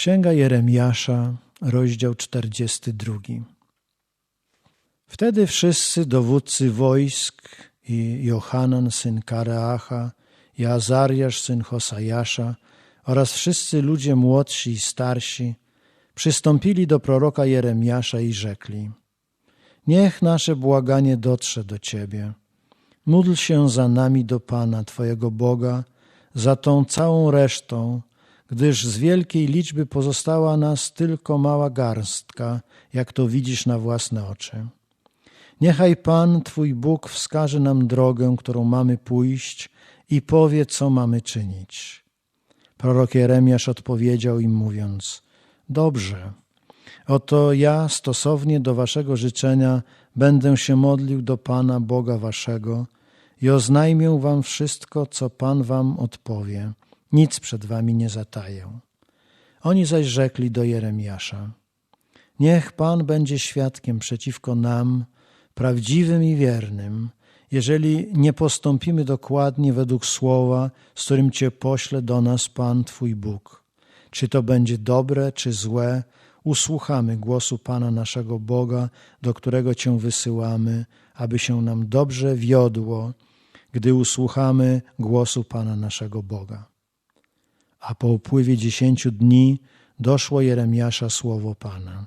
Księga Jeremiasza, rozdział 42. Wtedy wszyscy dowódcy wojsk i Johanan syn Kareacha, i Azariasz syn Hosajasza oraz wszyscy ludzie młodsi i starsi przystąpili do proroka Jeremiasza i rzekli Niech nasze błaganie dotrze do Ciebie. Módl się za nami do Pana, Twojego Boga, za tą całą resztą, gdyż z wielkiej liczby pozostała nas tylko mała garstka, jak to widzisz na własne oczy. Niechaj Pan, Twój Bóg, wskaże nam drogę, którą mamy pójść i powie, co mamy czynić. Prorok Jeremiasz odpowiedział im mówiąc, Dobrze, oto ja stosownie do waszego życzenia będę się modlił do Pana Boga waszego i oznajmię wam wszystko, co Pan wam odpowie. Nic przed wami nie zataję. Oni zaś rzekli do Jeremiasza, Niech Pan będzie świadkiem przeciwko nam, prawdziwym i wiernym, jeżeli nie postąpimy dokładnie według słowa, z którym Cię pośle do nas Pan Twój Bóg. Czy to będzie dobre, czy złe, usłuchamy głosu Pana naszego Boga, do którego Cię wysyłamy, aby się nam dobrze wiodło, gdy usłuchamy głosu Pana naszego Boga. A po upływie dziesięciu dni doszło Jeremiasza słowo Pana.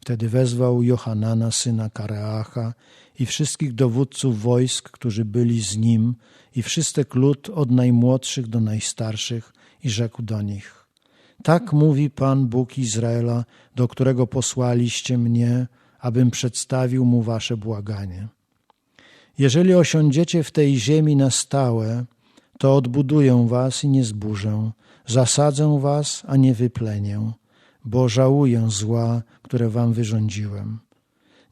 Wtedy wezwał Johanana, syna Kareacha i wszystkich dowódców wojsk, którzy byli z nim i wszystek lud od najmłodszych do najstarszych i rzekł do nich Tak mówi Pan Bóg Izraela, do którego posłaliście mnie, abym przedstawił mu wasze błaganie. Jeżeli osiądziecie w tej ziemi na stałe, to odbuduję was i nie zburzę, zasadzę was, a nie wyplenię, bo żałuję zła, które wam wyrządziłem.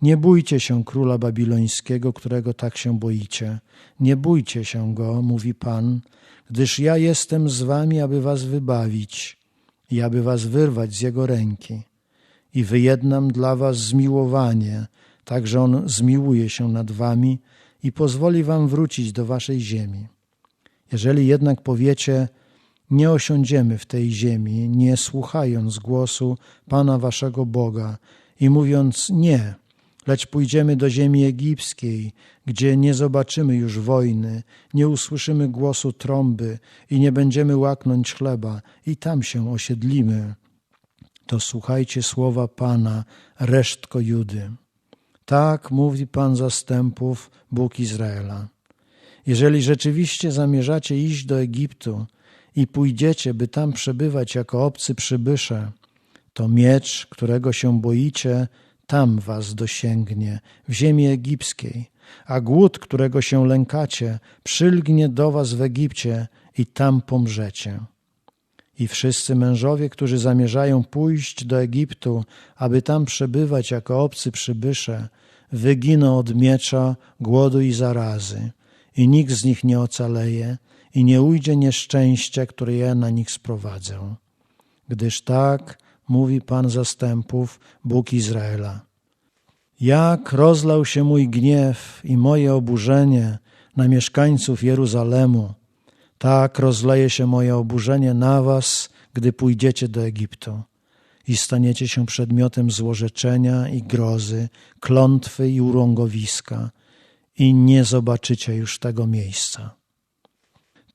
Nie bójcie się króla babilońskiego, którego tak się boicie. Nie bójcie się go, mówi Pan, gdyż ja jestem z wami, aby was wybawić i aby was wyrwać z jego ręki. I wyjednam dla was zmiłowanie, tak że on zmiłuje się nad wami i pozwoli wam wrócić do waszej ziemi. Jeżeli jednak powiecie, nie osiądziemy w tej ziemi, nie słuchając głosu Pana waszego Boga i mówiąc nie, lecz pójdziemy do ziemi egipskiej, gdzie nie zobaczymy już wojny, nie usłyszymy głosu trąby i nie będziemy łaknąć chleba i tam się osiedlimy, to słuchajcie słowa Pana, resztko Judy. Tak mówi Pan zastępów, Bóg Izraela. Jeżeli rzeczywiście zamierzacie iść do Egiptu i pójdziecie, by tam przebywać jako obcy przybysze, to miecz, którego się boicie, tam was dosięgnie, w ziemi egipskiej, a głód, którego się lękacie, przylgnie do was w Egipcie i tam pomrzecie. I wszyscy mężowie, którzy zamierzają pójść do Egiptu, aby tam przebywać jako obcy przybysze, wyginą od miecza, głodu i zarazy, i nikt z nich nie ocaleje, i nie ujdzie nieszczęście, które ja na nich sprowadzę. Gdyż tak mówi Pan zastępów, Bóg Izraela. Jak rozlał się mój gniew i moje oburzenie na mieszkańców Jeruzalemu, tak rozleje się moje oburzenie na was, gdy pójdziecie do Egiptu i staniecie się przedmiotem złorzeczenia i grozy, klątwy i urągowiska i nie zobaczycie już tego miejsca.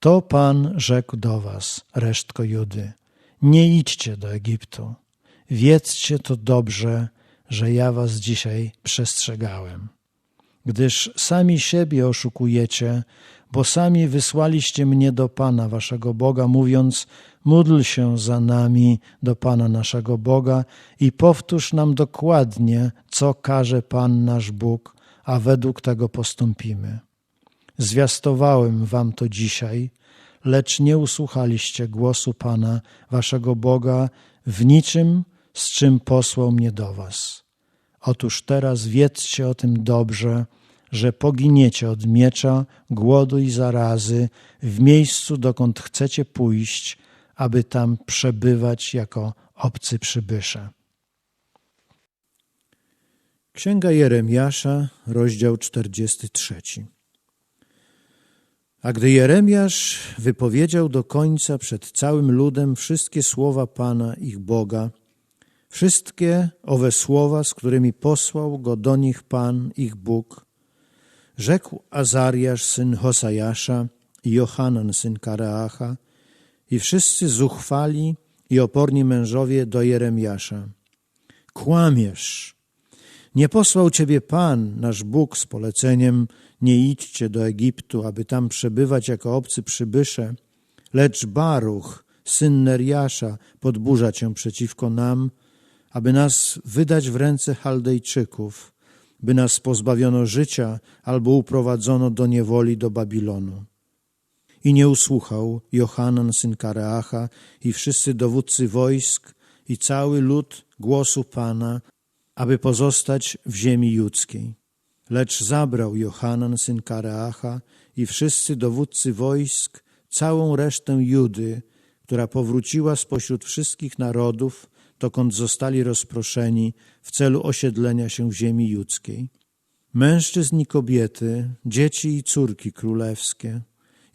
To Pan rzekł do was, resztko Judy, nie idźcie do Egiptu. Wiedzcie to dobrze, że ja was dzisiaj przestrzegałem. Gdyż sami siebie oszukujecie, bo sami wysłaliście mnie do Pana waszego Boga, mówiąc: Módl się za nami do Pana naszego Boga i powtórz nam dokładnie, co każe Pan nasz Bóg, a według tego postąpimy. Zwiastowałem wam to dzisiaj, lecz nie usłuchaliście głosu Pana waszego Boga w niczym, z czym posłał mnie do was. Otóż teraz wiedzcie o tym dobrze, że poginiecie od miecza, głodu i zarazy w miejscu, dokąd chcecie pójść, aby tam przebywać jako obcy przybysze. Księga Jeremiasza, rozdział 43. A gdy Jeremiasz wypowiedział do końca przed całym ludem wszystkie słowa Pana ich Boga, wszystkie owe słowa, z którymi posłał go do nich Pan ich Bóg, rzekł Azariasz, syn Hosajasza i Johanan, syn Kareacha i wszyscy zuchwali i oporni mężowie do Jeremiasza. Kłamiesz! Nie posłał ciebie Pan, nasz Bóg, z poleceniem nie idźcie do Egiptu, aby tam przebywać jako obcy przybysze, lecz Baruch, syn Neriasza, podburza cię przeciwko nam, aby nas wydać w ręce Chaldejczyków, by nas pozbawiono życia albo uprowadzono do niewoli do Babilonu. I nie usłuchał Johanan, syn Kareacha i wszyscy dowódcy wojsk i cały lud głosu Pana, aby pozostać w ziemi judzkiej. Lecz zabrał Johanan, syn Kareacha i wszyscy dowódcy wojsk, całą resztę Judy, która powróciła spośród wszystkich narodów, dokąd zostali rozproszeni w celu osiedlenia się w ziemi judzkiej. Mężczyzn i kobiety, dzieci i córki królewskie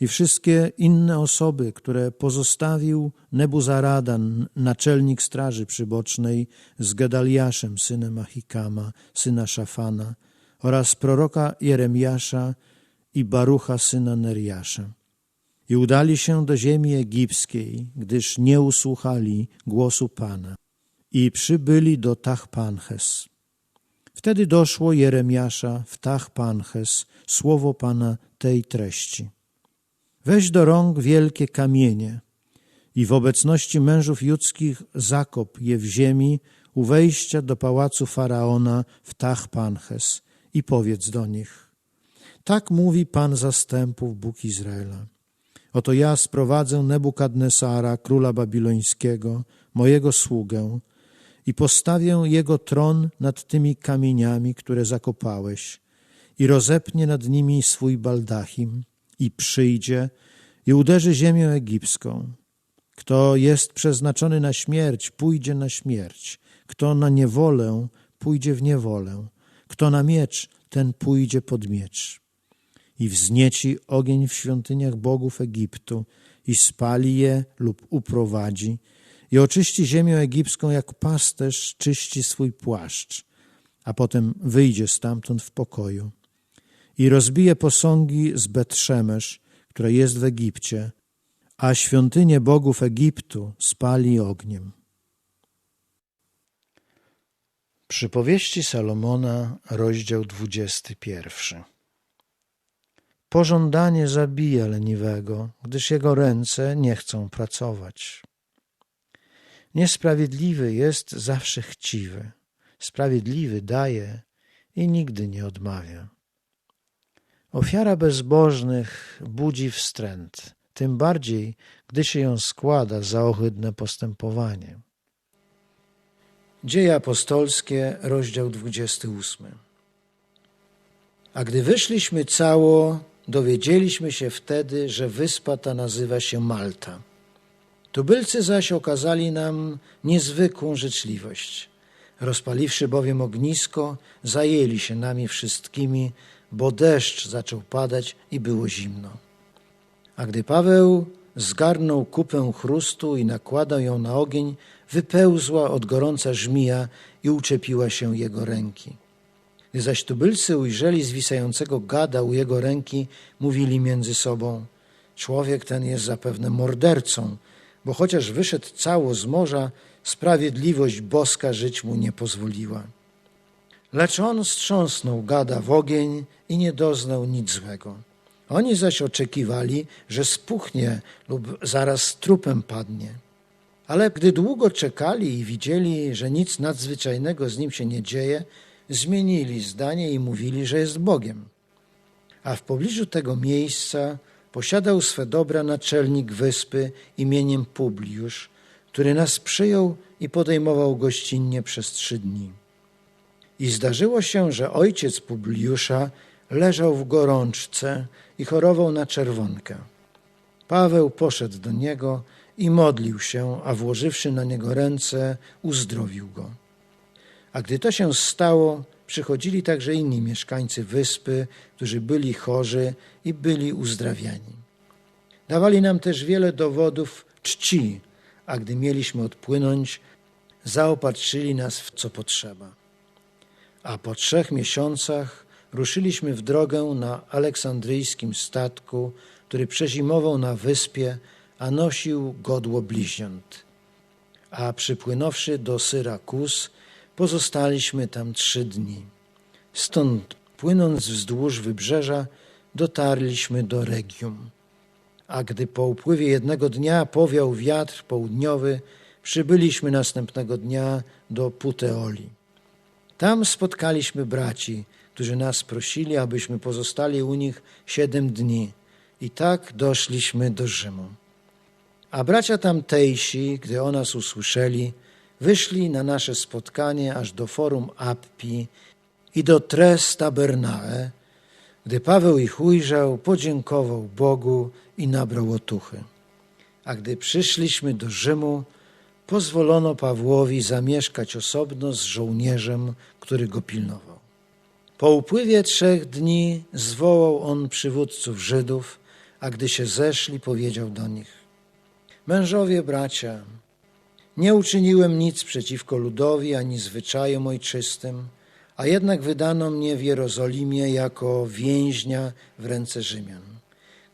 i wszystkie inne osoby, które pozostawił Nebuzaradan, naczelnik straży przybocznej z Gedaliaszem, synem Achikama, syna Szafana oraz proroka Jeremiasza i Barucha, syna Neriasza. I udali się do ziemi egipskiej, gdyż nie usłuchali głosu Pana i przybyli do Tachpanches. Wtedy doszło Jeremiasza w Tachpanches słowo Pana tej treści. Weź do rąk wielkie kamienie i w obecności mężów judzkich zakop je w ziemi u wejścia do pałacu Faraona w Tachpanches i powiedz do nich. Tak mówi Pan zastępów, Bóg Izraela. Oto ja sprowadzę Nebukadnesara, króla babilońskiego, mojego sługę, i postawię jego tron nad tymi kamieniami, które zakopałeś, i rozepnie nad nimi swój baldachim, i przyjdzie i uderzy ziemię egipską. Kto jest przeznaczony na śmierć, pójdzie na śmierć. Kto na niewolę, pójdzie w niewolę. Kto na miecz, ten pójdzie pod miecz. I wznieci ogień w świątyniach bogów Egiptu i spali je lub uprowadzi i oczyści ziemię egipską, jak pasterz czyści swój płaszcz, a potem wyjdzie stamtąd w pokoju. I rozbije posągi z Betrzemesz, która jest w Egipcie, a świątynię bogów Egiptu spali ogniem. Przypowieści Salomona, rozdział 21. Pożądanie zabija leniwego, gdyż jego ręce nie chcą pracować. Niesprawiedliwy jest zawsze chciwy, sprawiedliwy daje i nigdy nie odmawia. Ofiara bezbożnych budzi wstręt, tym bardziej, gdy się ją składa za ohydne postępowanie. Dzieje apostolskie, rozdział 28. A gdy wyszliśmy cało, dowiedzieliśmy się wtedy, że wyspa ta nazywa się Malta. Tubylcy zaś okazali nam niezwykłą życzliwość. Rozpaliwszy bowiem ognisko, zajęli się nami wszystkimi, bo deszcz zaczął padać i było zimno. A gdy Paweł zgarnął kupę chrustu i nakładał ją na ogień, wypełzła od gorąca żmija i uczepiła się jego ręki. Gdy zaś tubylcy ujrzeli zwisającego gada u jego ręki, mówili między sobą: Człowiek ten jest zapewne mordercą, bo chociaż wyszedł cało z morza, sprawiedliwość boska żyć mu nie pozwoliła. Lecz on strząsnął gada w ogień i nie doznał nic złego. Oni zaś oczekiwali, że spuchnie lub zaraz trupem padnie. Ale gdy długo czekali i widzieli, że nic nadzwyczajnego z nim się nie dzieje, zmienili zdanie i mówili, że jest Bogiem. A w pobliżu tego miejsca posiadał swe dobra naczelnik wyspy imieniem Publiusz, który nas przyjął i podejmował gościnnie przez trzy dni. I zdarzyło się, że ojciec Publiusza leżał w gorączce i chorował na czerwonkę. Paweł poszedł do niego i modlił się, a włożywszy na niego ręce, uzdrowił go. A gdy to się stało, przychodzili także inni mieszkańcy wyspy, którzy byli chorzy i byli uzdrawiani. Dawali nam też wiele dowodów czci, a gdy mieliśmy odpłynąć, zaopatrzyli nas w co potrzeba. A po trzech miesiącach ruszyliśmy w drogę na aleksandryjskim statku, który przezimował na wyspie, a nosił godło bliźniąt. A przypłynąwszy do Syrakus, pozostaliśmy tam trzy dni. Stąd, płynąc wzdłuż wybrzeża, dotarliśmy do Regium. A gdy po upływie jednego dnia powiał wiatr południowy, przybyliśmy następnego dnia do Puteoli. Tam spotkaliśmy braci, którzy nas prosili, abyśmy pozostali u nich siedem dni. I tak doszliśmy do Rzymu. A bracia tamtejsi, gdy o nas usłyszeli, wyszli na nasze spotkanie aż do forum Appi i do Tres Tabernae. Gdy Paweł ich ujrzał, podziękował Bogu i nabrał otuchy. A gdy przyszliśmy do Rzymu, pozwolono Pawłowi zamieszkać osobno z żołnierzem, który go pilnował. Po upływie trzech dni zwołał on przywódców Żydów, a gdy się zeszli, powiedział do nich: Mężowie, bracia, nie uczyniłem nic przeciwko ludowi ani zwyczajom ojczystym, a jednak wydano mnie w Jerozolimie jako więźnia w ręce Rzymian,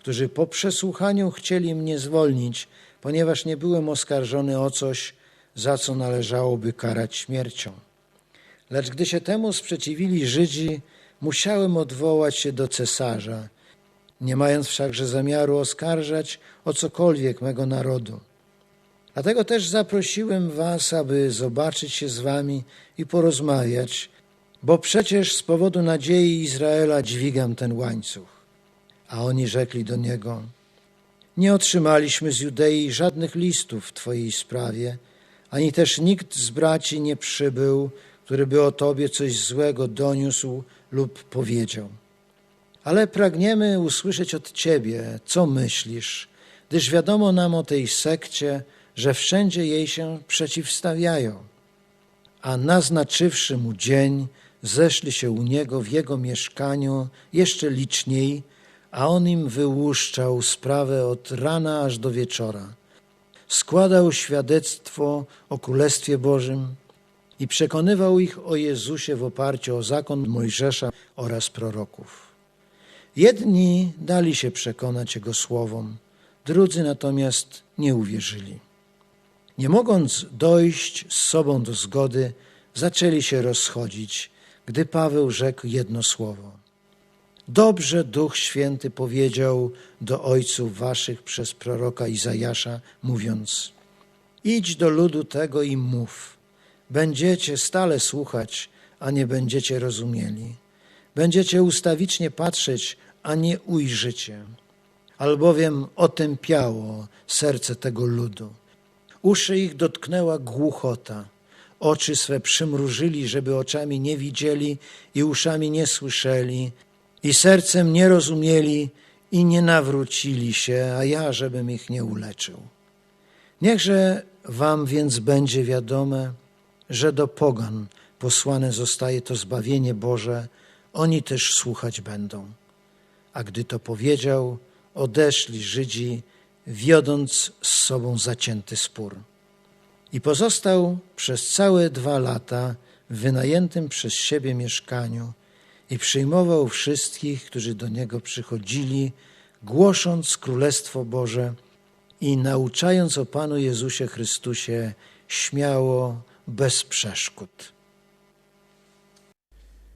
którzy po przesłuchaniu chcieli mnie zwolnić, ponieważ nie byłem oskarżony o coś, za co należałoby karać śmiercią. Lecz gdy się temu sprzeciwili Żydzi, musiałem odwołać się do cesarza, nie mając wszakże zamiaru oskarżać o cokolwiek mego narodu. Dlatego też zaprosiłem was, aby zobaczyć się z wami i porozmawiać, bo przecież z powodu nadziei Izraela dźwigam ten łańcuch. A oni rzekli do niego: Nie otrzymaliśmy z Judei żadnych listów w Twojej sprawie, ani też nikt z braci nie przybył, który by o Tobie coś złego doniósł lub powiedział. Ale pragniemy usłyszeć od Ciebie, co myślisz, gdyż wiadomo nam o tej sekcie, że wszędzie jej się przeciwstawiają. A naznaczywszy mu dzień, zeszli się u niego w jego mieszkaniu jeszcze liczniej, a on im wyłuszczał sprawę od rana aż do wieczora. Składał świadectwo o Królestwie Bożym i przekonywał ich o Jezusie w oparciu o zakon Mojżesza oraz proroków. Jedni dali się przekonać Jego słowom, drudzy natomiast nie uwierzyli. Nie mogąc dojść z sobą do zgody, zaczęli się rozchodzić, gdy Paweł rzekł jedno słowo. Dobrze Duch Święty powiedział do ojców waszych przez proroka Izajasza, mówiąc: Idź do ludu tego i mów. Będziecie stale słuchać, a nie będziecie rozumieli. Będziecie ustawicznie patrzeć, a nie ujrzycie. Albowiem otępiało serce tego ludu. Uszy ich dotknęła głuchota. Oczy swe przymrużyli, żeby oczami nie widzieli i uszami nie słyszeli, i sercem nie rozumieli i nie nawrócili się, a ja, żebym ich nie uleczył. Niechże wam więc będzie wiadome, że do pogan posłane zostaje to zbawienie Boże, oni też słuchać będą. A gdy to powiedział, odeszli Żydzi, wiodąc z sobą zacięty spór. I pozostał przez całe dwa lata w wynajętym przez siebie mieszkaniu i przyjmował wszystkich, którzy do niego przychodzili, głosząc Królestwo Boże i nauczając o Panu Jezusie Chrystusie śmiało, bez przeszkód.